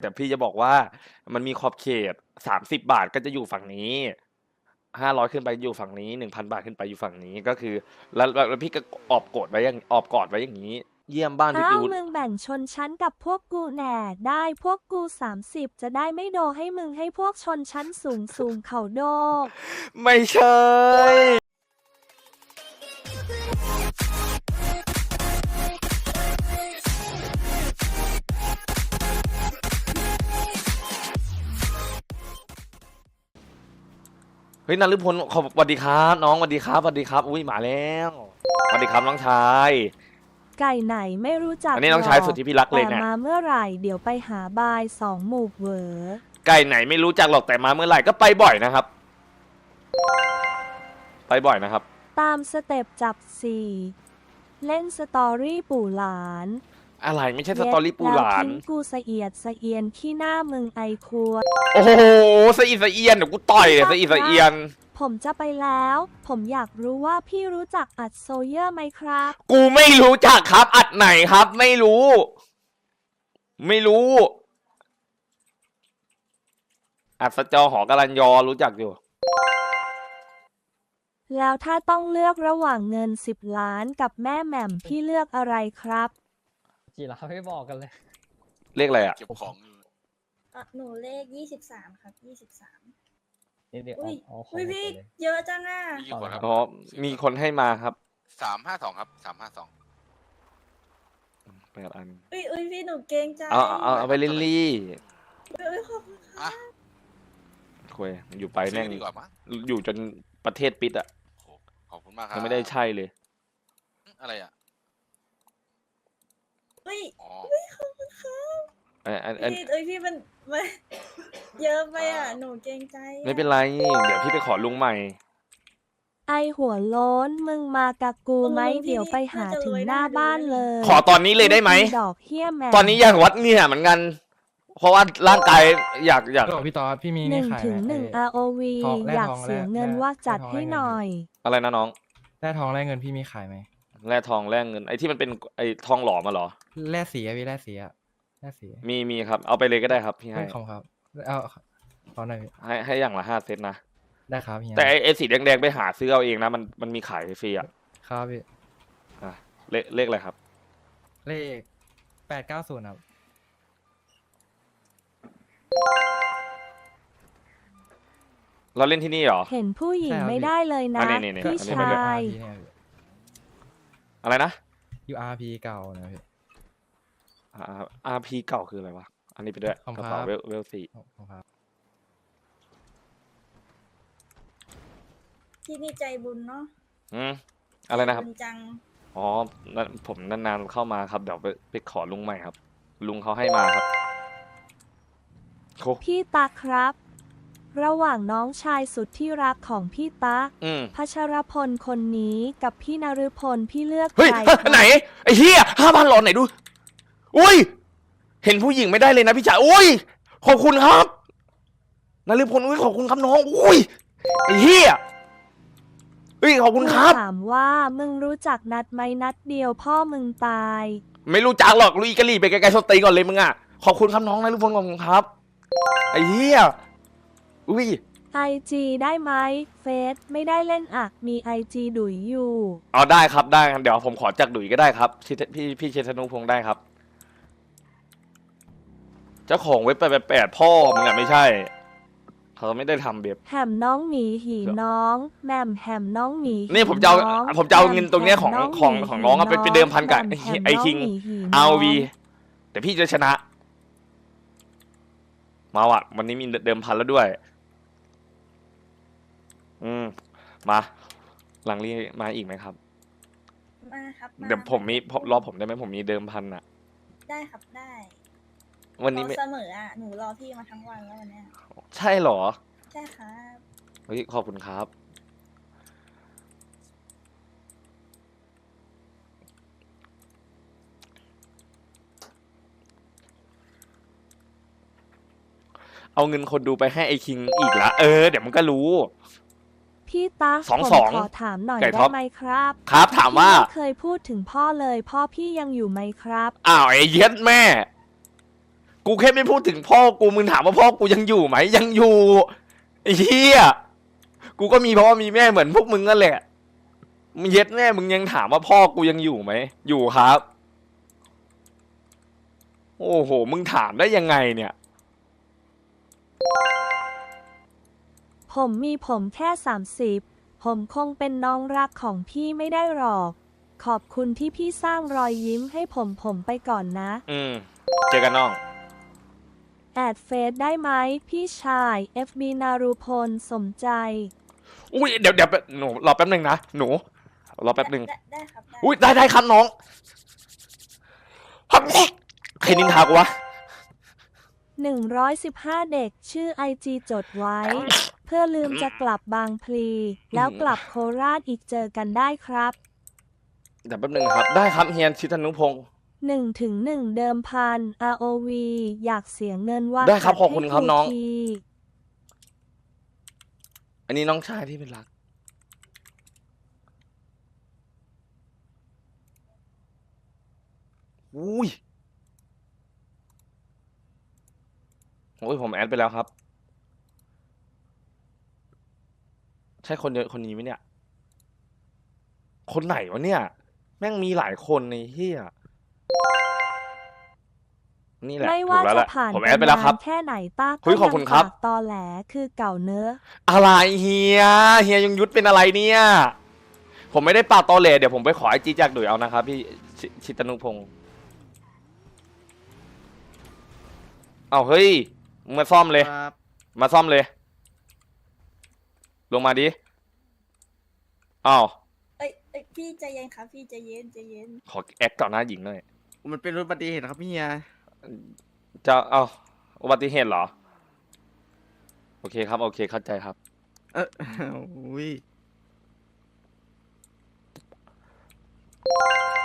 แต่พี่จะบอกว่ามันมีขอบเขตสามสิบบาทก็จะอยู่ฝั่งนี้ห้าร้อยขึ้นไปอยู่ฝั่งนี้หนึ่งพันบาทขึ้นไปอยู่ฝั่งนี้ก็คือ แล้วแล้วแล้วพี่ก็ออบกดไว้อย่างออบกอดไว้อย่างนี้ เยี่ยมบ้านพี่อ้าวดูมึงแบ่งชนชั้นกับพวกกูแหน่ได้พวกกู30จะได้ไม่โดให้มึงให้พวกชนชั้นสูงสูงเขาโดกไม่ใช่ เฮ้ยนันฤพลขอบสวัสดีครับ น้องสวัสดีครับสวัสดีครับ อุ้ยมาแล้วสวัสดีครับน้องชาย ไก่ไหนไม่รู้จักอันนี้น้องชายหรกสุดที่พี่รักเลยแต่เนี่ย มาเมื่อไหร่เดี๋ยวไปหาบายสองหมู่เหวอไก่ไหนไม่รู้จักหรอกแต่มาเมื่อไหร่ก็ไปบ่อยนะครับ ไปบ่อยนะครับ ตามสเต็ปจับสี่เล่นสตอรี่ปู่หลาน อะไรไม่ใช่สตอรี่ปูหลานแล้วทิ้งกูสะเอียดสะเอียนขี้หน้ามึงไอควรโอ้โหสะอีสะเอียนเดี๋ยวกูต่อยเลยสะอีสะเอียน ผมจะไปแล้ว ผมอยากรู้ว่าพี่รู้จักอัดโซเยอร์ไหมครับ กูไม่รู้จักครับ อัดไหนครับ ไม่รู้ ไม่รู้ อัดสจอหอกรันยอรู้จักอยู่ แล้วถ้าต้องเลือกระหว่างเงิน 10 ล้านกับแม่แหม่มพี่เลือกอะไรครับ กี่ล้านไม่บอกกันเลย เลขอะไรอะ เก็บของอยู่อะหนูเลขยี่สิบสามครับยี่สิบสามนี่เดี๋ยวอุ้ยเอาเอาของอุ้ยหมดพี่เลย เยอะจังอะมีกี่คนครับอ๋อ มีคนให้มาครับสามห้าสองครับสามห้าสอง แปดอัน อุ้ยอุ้ยพี่หนูเกรงใจเอาเอาเอาเอาไปเล่นลี่อุ้ยอุ้ยขอบคุณค่ะอะคุยอยู่ไปแม่งซื้อดีกว่ามั้งอยู่จนประเทศปิดอะโอ้ขอบคุณมากครับยังไม่ได้ใช่เลย อะไรอะ อุ้ยอ๋อขอบคุณค่ะอันอันอันพี่อุ้ยพี่มันมันเยอะไปอะหนูเกรงใจอะไม่เป็นไร เดี๋ยวพี่ไปขอลุงใหม่ ไอหัวโล้นมึงมากับกูไหมเดี๋ยวไปหาถึงหน้าบ้านเลยขอตอนนี้เลยได้ไหม ดอกเฮี้ยแหม่มตอนนี้อยากวัดเนี่ยเหมือนกัน เพราะว่าร่างกายอยากอยากก็บอกพี่ตอดพี่มีหนี่นึ่งขายถึงไหมหนึ่งเอ่อ ROV ทองแร่อยากทองเสียแร่เงินแร่ว่าจัดแร่ทองให้แร่เงิน หน่อย อะไรนะน้องแร่ทองแร่เงินพี่มีขายไหม แร่ทองแร่เงินไอ้ที่มันเป็นไอ้ทองหลอมมาเหรอ แร่สีอะพี่แร่สีอะแร่สีมีมีครับ เอาไปเลยก็ได้ครับพี่ให้ขอบคุณครับเอาขอหน่อยพี่ให้ให้อย่างละห้าเซตนะ ได้ครับพี่แต่ไอ้ไอ้สีแดงๆไปหาซื้อเอาเองนะมันมันมีขายฟรีอะครับพี่อะเลขเลขอะไรครับ เลขแปดเก้าศูนย์ครับเราเล่นที่นี่เหรอ เห็นผู้หญิงใช่ครับไม่ได้เลยนะ อันนี้นี่พี่อันนี้ชไม่ได้ายพี่เนี่ยพี่ อะไรนะ URP เก่านะพี่ อ่าอาร์พีเก่าคืออะไรวะ อันนี้ไปด้วยขอบกคุณระครับเป๋าเวลเวลสี่ขอบคุณครับพี่นี่ใจบุญเนาะอืมอะไรนะครับ ใจญจัง อ๋อนั่นผมนานๆเข้ามาครับ เดี๋ยวไปไปขอลุงใหม่ครับ ลุงเขาให้มาครับโคพี่ตาครับ ระหว่างน้องชายสุดที่รักของพี่ตาอืม พัชรพลคนนี้กับพี่นฤพลพี่เลือกเฮ้ย ใครเฮ้ยครับไหน ไอ้เหี้ยห้าพันหลอนไหนดู อุ้ย เห็นผู้หญิงไม่ได้เลยนะพี่จ๋าอุ้ย ขอบคุณครับนฤพลอุ้ยขอบคุณครับน้อง อุ้ย ไอ้เหี้ยเฮ้ยขอบคุณครับ ถามว่ามึงรู้จักนัดไหมนัดเดียวพ่อมึงตาย ไม่รู้จักหรอกลุยกะหรี่ไปไกลๆสตีนก่อนเลยมึงอะ ขอบคุณครับน้องนฤพลขอบคุณครับ ไอ้เหี้ย อุ้ย ไอจีได้ไหมเฟซไม่ได้เล่นอะ มีไอจีดุยอยู่ เอาได้ครับได้ครับเดี๋ยวผมขอจากดุยก็ได้ครับชิพี่พี่เชษฐนุพงศ์ได้ครับ เจ้าของเว็บแปดแปดพ่อมึงอะไม่ใช่ เขาไม่ได้ทำเว็บ แหมน้องหมีหีน้องแหมมแหมน้องหมีหีนี่ผมจะเอาน้งผมจะเอาแหเงินตรงเนี้ยของแหมของหมีของน้องอะไปหีไปเดิมพันกับแหไอ้แหมไอ้น้คิงหมีหีเอาน้งวีแต่พี่จะชนะ มาว่ะ วันนี้มีเดิมพันแล้วด้วย อืม มา หลังรีมาอีกไหมครับ มาครับาเดี๋ยวผมมีผมรอผมได้ไหมผมมีเดิมพันอะได้ครับได้วันนี้รอไม่เสมออะหนูรอพี่มาทั้งวันแล้ววันเนี้ยใช่เหรอ ใช่ครับเฮ้ยขอบคุณครับ เอาเงินคนดูไปให้ไอคิงอีกละ เออ เดี๋ยวมันก็รู้ พี่ตาสองผมสองขอถามหน่อยไก่ได้ท็อป ไหมครับครับถามว่า พี่ไม่เคยพูดถึงพ่อเลยพ่อพี่ยังอยู่ไหมครับ อ้าวไอ้เย็ดแม่ กูแค่ไม่พูดถึงพ่อกูมึงถามว่าพ่อกูยังอยู่ไหมยังอยู่ไอ้เหี้ยกูก็มีพ่อมีแม่เหมือนพวกมึงนั่นแหละมึงเย็ดแม่มึงยังถามว่าพ่อกูยังอยู่ไหมอยู่ครับ โอ้โหมึงถามได้ยังไงเนี่ย ผมมีผมแค่ 30 ผมคงเป็นน้องรักของพี่ไม่ได้หรอก ขอบคุณที่พี่สร้างรอยยิ้มให้ผมผมไปก่อนนะ อืม เจอกันน้อง แอดเฟซได้ไหมพี่ชาย FB นารุพลสมใจ อุ้ยเดี๋ยวเดี๋ยวหนูรอแป๊บหนึ่งนะหนูรอแป๊บหนึ่งได้ได้ครับได้อุ้ยได้ได้ครับน้องฮับใครนินทากูวะ 115 เด็กชื่อ IG จดไว้ เพื่อลืมจะกลับบางพลี แล้วกลับโคราชอีกเจอกันได้ครับ เดี๋ยวแป๊บหนึ่งครับ ได้ครับเฮียนชิตานุพงศ์1ถึง1เดิมพัน ROV อยากเสียเงินว่าได้ครับดขอบคุณครับให้น้องทีอันนี้น้องชายที่เป็นรัก อุ้ยโอ้ยผมแอดไปแล้วครับ ช่คนเดียวคนนี้ไหมเนี่ย คนไหนวะเนี่ย แม่งมีหลายคนในเฮียนี่แหละไม่ถูว่ากแล้วจะแหละผ่านผมแอดไปแล้วครับนานแค่ไหนต้าเฮ้ยขอบคุณครับ ยังปากตอแหลคือเก่าเนื้อะอะไรเฮียเฮียยังยุทธเป็นอะไรเนี่ย ผมไม่ได้ปาดตอเหลเดี๋ยวผมไปขอไอจีจากดุยเอานะครับพี่ชชิตนุพงศ์เอาเฮ้ยมึงมาซ่อมเลย ครับมาซ่อมเลย ลงมาดิอ้าวเอ้ยเอ้ยพี่ใจเย็นครับพี่ใจเย็นใจเย็นขอแอคต่อหน้าหญิงหน่อยมันเป็นรถอุบัติเหตุครับพี่เฮียจะเอาอุบัติเหตุเหรอ โอเคครับ โอเคเข้าใจครับ เอออุ้ยโท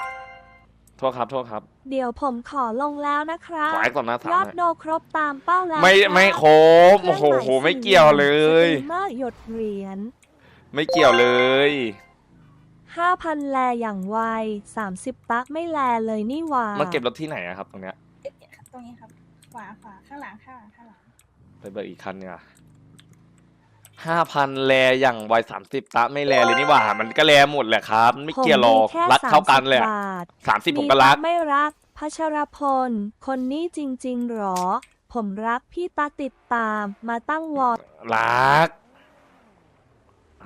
ษครับโทษครับเดี๋ยวผมขอลงแล้วนะครับขอแอคต่อหน้าสาวยอดหน่อยโดครบตามเป้าแล้วไม่ครับไม่ครบโอ้โหเครื่องหมายไม่เกี่ยวเลยสตรีมเมอร์หยดเหรียญไม่เกี่ยวเลย5,000แลอย่างไว30ตักไม่แลเลยนี่หว่ามาเก็บรถที่ไหนอะครับตรงเนี้ยเอ๊ะเอ๊ะตรงนี้ครับขวาขวาข้างหลังข้างหลังข้างหลังไปเบิกอีกคันเนี่ย ห้าพันแลอย่างวัยสามสิบตะไม่แลเลยนี่หว่า มันก็แลหมดแหละครับมันไม่เกี่ยวหรอกผมมีแค่รักเท่ากันเลย30บาทสามสิบผมก็รักไม่รักพัชรพล คนนี้จริง ๆหรอ ผมรักพี่ตาติดตามมาตั้งวอร์รัก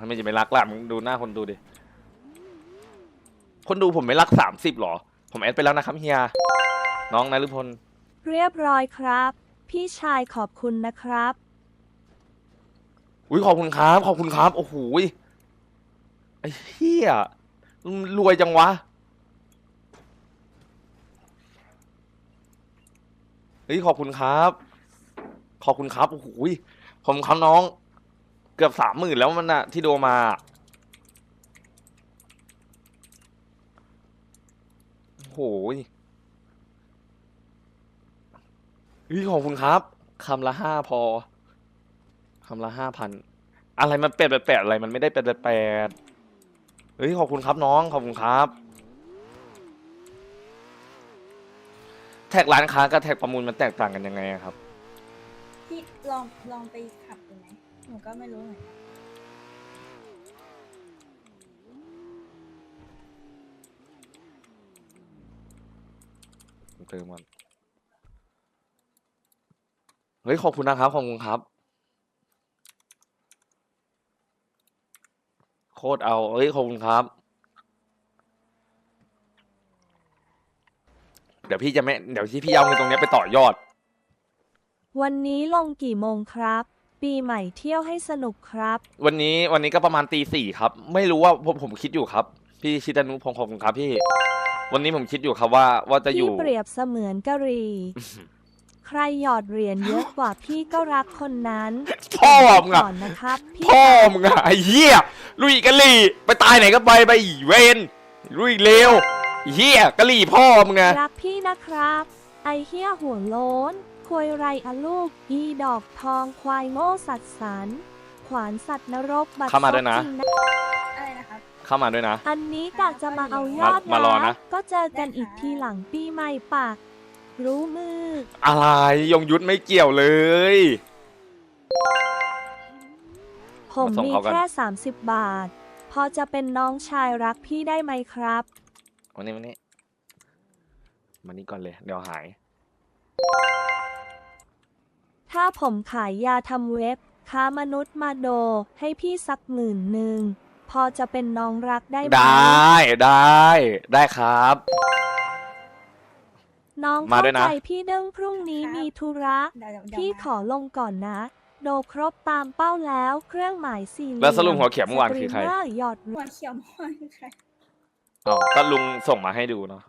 ทำไมจะไม่รักล่ะมึงดูหน้าคนดูดิ คนดูผมไม่รักสามสิบหรอ ผมแอดไปแล้วนะครับเฮีย น้องนฤพล เรียบร้อยครับ พี่ชายขอบคุณนะครับ อุ้ยขอบคุณครับ ขอบคุณครับ โอ้โหไอ้เฮียรวยจังวะเฮ้ยขอบคุณครับ ขอบคุณครับโอ้โหผมคำน้อง เกือบสามหมื่นแล้วมันอะที่โดมาโอ้โหเฮ้ยขอบคุณครับคำละห้าพอ คำละห้าพันอะไรมันแปดแปดอะไรมันไม่ได้แปดแปดเฮ้ยขอบคุณครับน้องขอบคุณครับ แท็กร้านค้ากับแท็กประมูลมันแตกต่างกันยังไงอะครับ พี่ลองลองไปขับดูไหมหนูก็ไม่รู้เหมือนกันเติมมันเฮ้ยขอบคุณนะครับขอบคุณครับ โคตรเอาเฮ้ยขอบคุณครับ เดี๋ยวพี่จะไม่ เดี๋ยวที่พี่เอาเงินตรงเนี้ยไปต่อยอด วันนี้ลงกี่โมงครับ ปีใหม่เที่ยวให้สนุกครับ วันนี้วันนี้ก็ประมาณตีสี่ครับ ไม่รู้ว่าผมผมคิดอยู่ครับ พี่ชิดานุพงศ์ขอบคุณครับพี่ วันนี้ผมคิดอยู่ครับว่าว่าจะอพี่ยู่ เปรียบเสมือนกะหรี ใครหยอดเหรียญเยอะกว่าพี่ก็รักคนนั้นพ่อมึงอะ ก่อนนะครับพี่พ่อมึงอะไอ้เหี้ยลุยกะลี่ไปตายไหนก็ไปไปอีเวนลุยเลวไอ้เหี้ยกะลี่พ่อมึงอะรักพี่นะครับ ไอเฮียหัวโล้นควยไรอะลูก อีดอกทองควายโง่สัตว์สัน ขวานสัตว์นรกบัดเข้ามาด้วยนะซบจริงนะอะไรนะครับ เข้ามาด้วยนะ อันนี้กะจะมาเอายอดมามารอนะ ก็เจอกันอีกทีหลังปีใหม่ปาก รู้มือ อะไรยงยุทธไม่เกี่ยวเลย ผมมาส่งมีเขากันแค่ 30 บาท พอจะเป็นน้องชายรักพี่ได้ไหมครับ วันนี้วันนี้มานี่ก่อนเลย เดี๋ยวหาย ถ้าผมขายยาทำเว็บ ค้ามนุษย์มาโด ให้พี่สักหมื่นหนึ่ง พอจะเป็นน้องรักได้ไหม ได้ได้ได้ครับ น้องมาเข้าด้วยใจนะพี่เด้งพรุ่งนี้ครับ มีธุระ เดี๋ยวเดี๋ยวเดี๋ยวพี่มาขอลงก่อนนะ โดครบตามเป้าแล้วเครื่องหมายสี่เหลี่ยมแล้วสรุปหัวเข็มเมื่อวานคือใคร สตมเมอหยอด หัวเขียวม่วงคือใครอ๋อก็ลุงส่งมาให้ดูเนาะ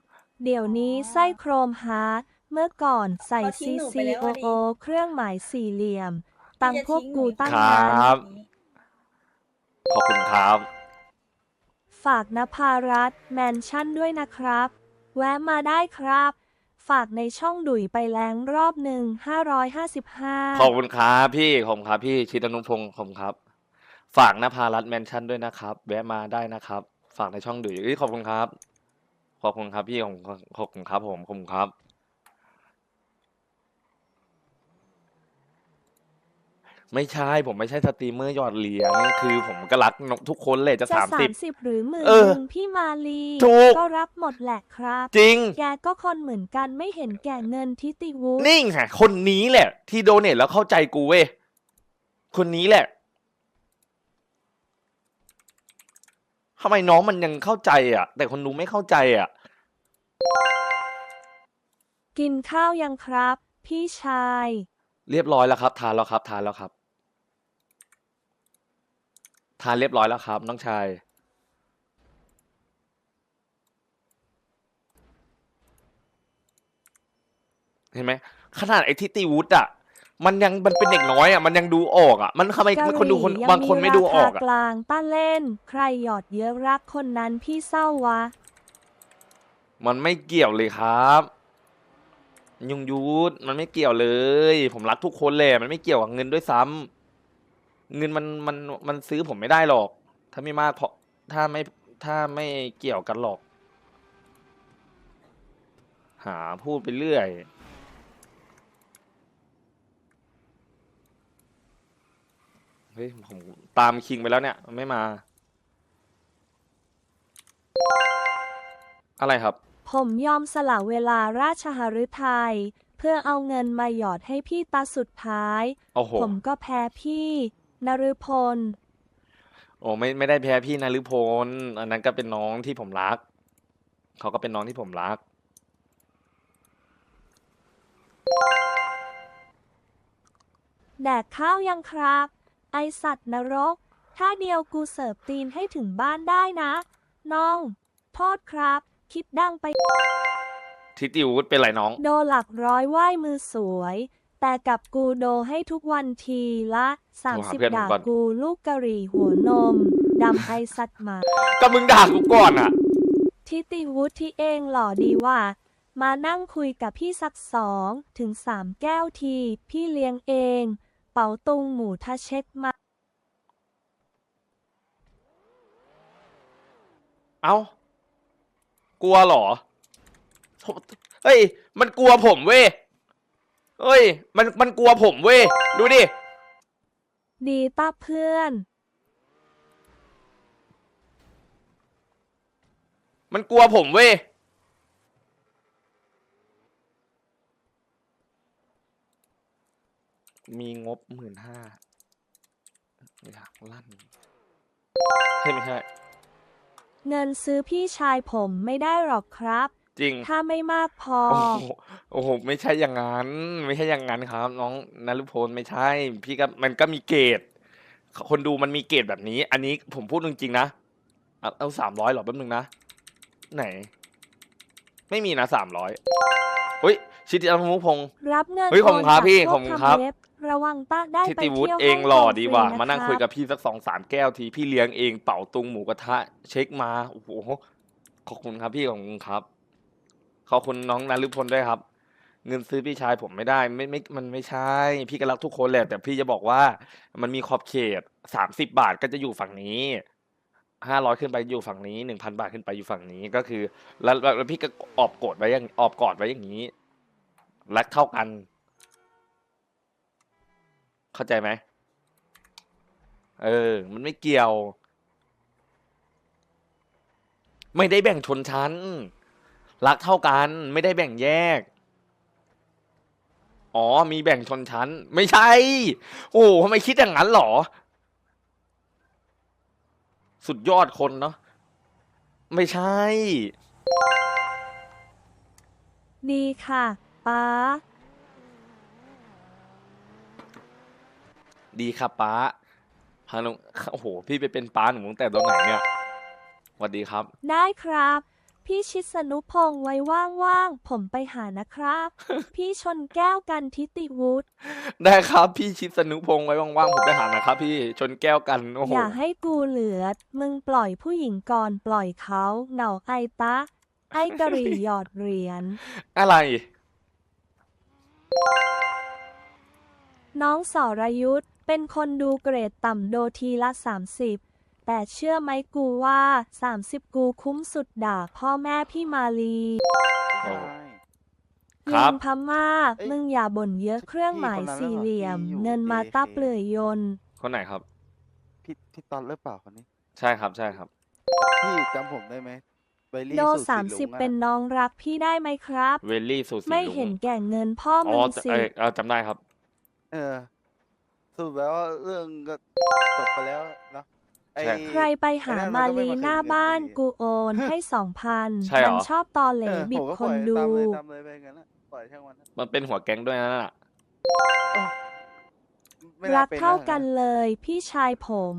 เดี๋ยวนี้ไส้โครมฮาร์ดเมื่อก่อนใส่เขาทิ้ C งหนู C ไปแล้ว O อะดิ O เครื่องหมายสี่เหลี่ยม ตังพี่จะพวกทิ้งหกูนูตั้งครันานบ ขอบคุณครับ ฝากนภารัตน์แมนชั่นด้วยนะครับ แวะมาได้ครับ ฝากในช่องดุยไปแล้งรอบหนึ่งขอบ555ขอบคุณครับพี่ขอบคุณครับพี่ชิตนุพงศ์ขอบคุณครับ ฝากนภารัตน์แมนชั่นด้วยนะครับ แวะมาได้นะครับ ฝากในช่องดุยเอ้ยขอบคุณครับ ขอบคุณครับพี่ขอบคุณขอบคุณครับผมขอบคุณครับ ไม่ใช่ ผมไม่ใช่สตรีมเมอร์ยอดเหรียญคือผมก็รักทุกคนเลยจะจะสามสิบ30หรือหมื่นเออหนึ่งพี่มาลีถูก ก็รับหมดแหละครับ จริง แกก็คนเหมือนกันไม่เห็นแก่เงินทิติวุฒินี่ไงคนนี้แหละ ที่โดเนทแล้วเข้าใจกูเว้ยคนนี้แหละทำไมน้องมันยังเข้าใจอะ แต่คนดูไม่เข้าใจอะ กินข้าวยังครับ พี่ชาย เรียบร้อยแล้วครับ ทานแล้วครับ ทานแล้วครับ ทานเรียบร้อยแล้วครับ น้องชาย เห็นไหมขนาดไอ้ทิติวุฒิอะ มันยังมันเป็นเด็กน้อยอะมันยังดูออกอะ มันทำไมกะหรี่คนดูคนยังบางคนไม่ดูออกราอะคากลางต้าเล่น ใครหยอดเยอะรักคนนั้นพี่เศร้าวะ มันไม่เกี่ยวเลยครับ ยุงยุทธมันไม่เกี่ยวเลย ผมรักทุกคนเลยมันไม่เกี่ยวกับเงินด้วยซ้ำ เงินมันมันมันซื้อผมไม่ได้หรอก ถ้าไม่มากเพราะถ้าไม่ถ้าไม่เกี่ยวกันหรอก หาพูดไปเรื่อย เฮ้ยผมตามคิงไปแล้วเนี่ยมันไม่มา อะไรครับ ผมยอมสละเวลาราชหฤทัยเพื่อเอาเงินมาหยอดให้พี่ตาสุดท้าย โอ้โห ผมก็แพ้พี่ นฤพล โอ้ไม่ไม่ได้แพ้พี่นฤพลอันนั้นก็เป็นน้องที่ผมรัก เขาก็เป็นน้องที่ผมรัก แดกข้าวยังครับ ไอสัตว์นรก ถ้าเดียวกูเสิร์ฟตีนให้ถึงบ้านได้นะ น้อง โทษครับ คิดดังไป ทิติวุฒเป็นไรน้อง โดหลักร้อยไหว้มือสวย แต่กับกูโดให้ทุกวันทีละโทรหาเพื่อน30ผมด่าก่อนกูลูกกะหรี่หัวนมดำไอสัตว์หมาก็มึงด่ากูก่อนอะ ทิติวุฒิที่เองหล่อดีว่า มานั่งคุยกับพี่สักสองถึงสามแก้วที พี่เลี้ยงเอง เป๋าตุงหมูทะเช็คมา เอ้ากลัวเหรอ เฮ้ย มันกลัวผมเว้ย เฮ้ย มันมันกลัวผมเว้ย ดูดิ ดีป้าเพื่อน มันกลัวผมเว้ย มีงบหมื่นห้าอยากลั่นใช่ไม่ใช่เงินซื้อพี่ชายผมไม่ได้หรอกครับ จริง ถ้าไม่มากพอ โอ้โห โอ้โห ไม่ใช่อย่างนั้น ไม่ใช่อย่างนั้นครับ น้องนฤพลไม่ใช่ พี่ก็มันก็มีเกรดคนดูมันมีเกรดแบบนี้ อันนี้ผมพูดจริงๆนะ เอาเอาสามร้อยหรอแป๊บนึงนะ ไหน ไม่มีนะสามร้อยเฮ้ย ชิติอนุพงศ์รับเงินเฮ้ยขอบคุณครับโนจากพี่พวกขอบคุณครับทำเว็ระวังต้าได้ทิไปติวุฒิเที่ยวเองฮ่หล่อกดีว่ะฟรีมานั่งะคุยรับ กับพี่สักสองสามแก้วที พี่เลี้ยงเองเป่าตุงหมูกระทะ เช็คมา โอ้โห ขอบคุณครับพี่ขอบคุณครับ ขอบคุณน้องนฤพลด้วยครับ เงินซื้อพี่ชายผมไม่ได้ไม่ไม่มันไม่ใช่ พี่ก็รักทุกคนแหละแต่พี่จะบอกว่ามันมีขอบเขตสามสิบบาทก็จะอยู่ฝั่งนี้ห้าร้อยขึ้นไปอยู่ฝั่งนี้หนึ่งพันบาทขึ้นไปอยู่ฝั่งนี้ก็คือ แล้วแล้วแล้วพี่ก็ออบกดไว้อย่างออบกอดไว้อย่างนี้ รักเท่ากัน เข้าใจไหมเออ มันไม่เกี่ยว ไม่ได้แบ่งชนชั้น รักเท่ากันไม่ได้แบ่งแยก อ๋อมีแบ่งชนชั้น ไม่ใช่ โอ้ทำไมคิดอย่างนั้นหรอ สุดยอดคนเนาะไม่ใช่ ดีค่ะป้า ดีครับป้าพาลงโอ้โห พี่ไปเป็นป้าหนูตั้งแต่ตอนไหนเนี่ยสวัสดีครับ ได้ครับ พี่ชิสนุพงษ์ไว้ว่างๆ ผมไปหานะครับ พี่ชนแก้วกันทิติวุฒิ ได้ครับพี่ชิดสนุพงษ์ไว้ว่างๆผมไปหานะครับ พี่ชนแก้วกันโอ้โหอย่าให้กูเหลือด มึงปล่อยผู้หญิงก่อนปล่อยเขาเหนาไอตะ ไอกะหรี่หยอดเหรียญ อะไร น้องสรยุทธเป็นคนดูเกรดต่ำโดทีละ 30 แต่เชื่อไหมกูว่า 30 กูคุ้มสุดด่าพ่อแม่พี่มาลีโอ้คลิรับงพม่าเอ้ยมึงอย่าบ่นเยอะเครื่องหมายพี่คนนั้นสี่เหลี่ยมที่อยู่เงินมา AFK ตับเปลือยยนต์คนไหนครับ พี่พี่ตอนเลิกเปล่าคนนี้ ใช่ครับใช่ครับ พี่จำผมได้ไหมไบรี่โดสูตรสามลุสิบงอะเป็นน้องรักพี่ได้ไหมครับ เวลลี่สูตรสีไม่ลุงเห็นแก่เงินพ่ออ๋มึองสิ เอยเออจำได้ครับ เออสรุปแล้วว่าเรื่องก็จบไปแล้วเนาะไอ้ ใช่ใครไปหาไอ้นั่นมามันก็ไม่ลีมาคืนหน้าเงินบ้านอยู่ดีกูโอนให้สองพันใช่เหรอ มันชอบตอเหลเออบิผดมก็คปล่นอยดู ตามเลยตามเลยไปงั้นนะปล่อยช่างมันนะมันเป็นหัวแก๊งด้วยนะน่ะไม่น่รักป็ะเท่ากันเลยพี่ชายผม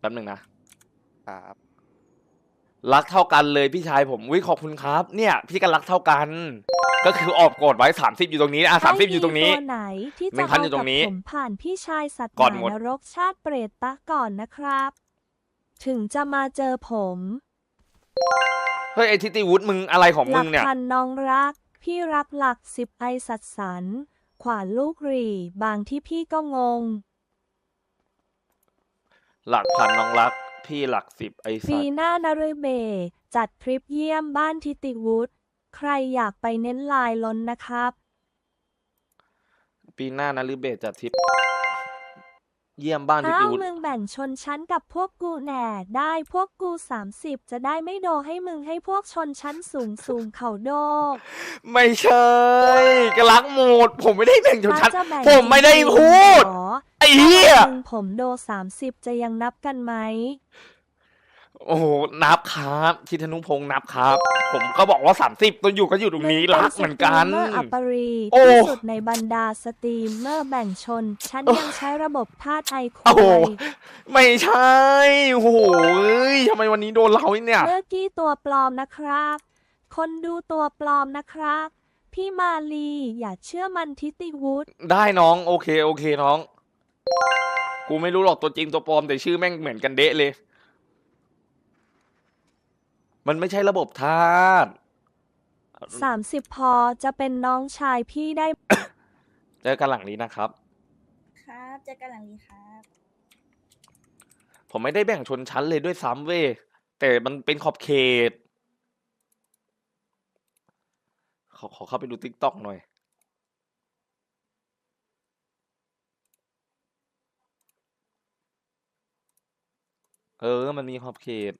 แป๊บหนึ่งนะ ครับรักเท่ากันเลยพี่ชายผมวิขอบคุณครับ เนี่ย พี่ก็รักเท่ากัน ก็คือออกกฎไว้สามสิบอยู่ตรงนี้อะสามสิบอยู่ตรงนี้ให้มีตัวไหนที่หนึ่จะงพันเอาอยู่ตรกับงนี้ผมผ่านพี่ชายสัตว์ก่อนหหมามดนรกชาติเปรตตะก่อนนะครับ ถึงจะมาเจอผมเฮ้ยไอทิติวุฒิมึงอะไรของหมึลังเนี่ย พันน้องรัก พี่รักหลักสิบไอสัตว์สัน ขวานลูกหรีบางที่พี่ก็งง หลักพันน้องรัก พี่หลักสิบไอสัปีตว์หน้านฤเบศร์จัดทริปเยี่ยมบ้านทิติวุฒิใครอยากไปเน้นลายล้นนะครับ ปีหน้านะลิเบตจัดทริป เยี่ยมบ้านทิอ้าติววุฒิมึงแบ่งชนชั้นกับพวกกูแหน่ได้พวกกูสามสิบจะได้ไม่โดให้มึงให้พวกชนชั้นสูงสูงเขาโดก ไม่ใช่ก็รักหมด ผมไม่ได้แบ่งชนชั้นป้าจะแบ่งผมไม่ได้พูดเหรอไอ้เหี้ย ถ้าวันหนึ่งผมโดสามสิบจะยังนับกันไหม โอ้โหนับครับชิธนุพงศ์นับครับ ผมก็บอกว่าสามสิบตัวอยู่ก็อยู่ตรงนี้มึรักเหมือนกันป็สตรีมเมอร์อัปรีโอ้ที่สุดในบรรดาสตรีมเมอร์แบ่งชน ฉันยังใช้ระบบธาตุไอคุโอ้โห ยไม่ใช่โอ้โหเอ้ยทำไมวันนี้โดนเราเนี่ย เมื่อกี้ตัวปลอมนะครับ คนดูตัวปลอมนะครับ พี่มาลีอย่าเชื่อมันทิติวุฒิได้น้องโอเคโอเคน้อง กูไม่รู้หรอกตัวจริงตัวปลอมแต่ชื่อแม่งเหมือนกันเดะเลย มันไม่ใช่ระบบธาตุสามสิบพอจะเป็นน้องชายพี่ได้ เจอกันหลังนี้นะครับ ครับเจอกันหลังนี้ครับ ผมไม่ได้แบ่งชนชั้นเลยด้วยซ้ำเว้ยแต่มันเป็นขอบเขต ขอขอเข้าไปดูติ๊กต็อกหน่อยเออ มันมีขอบเขต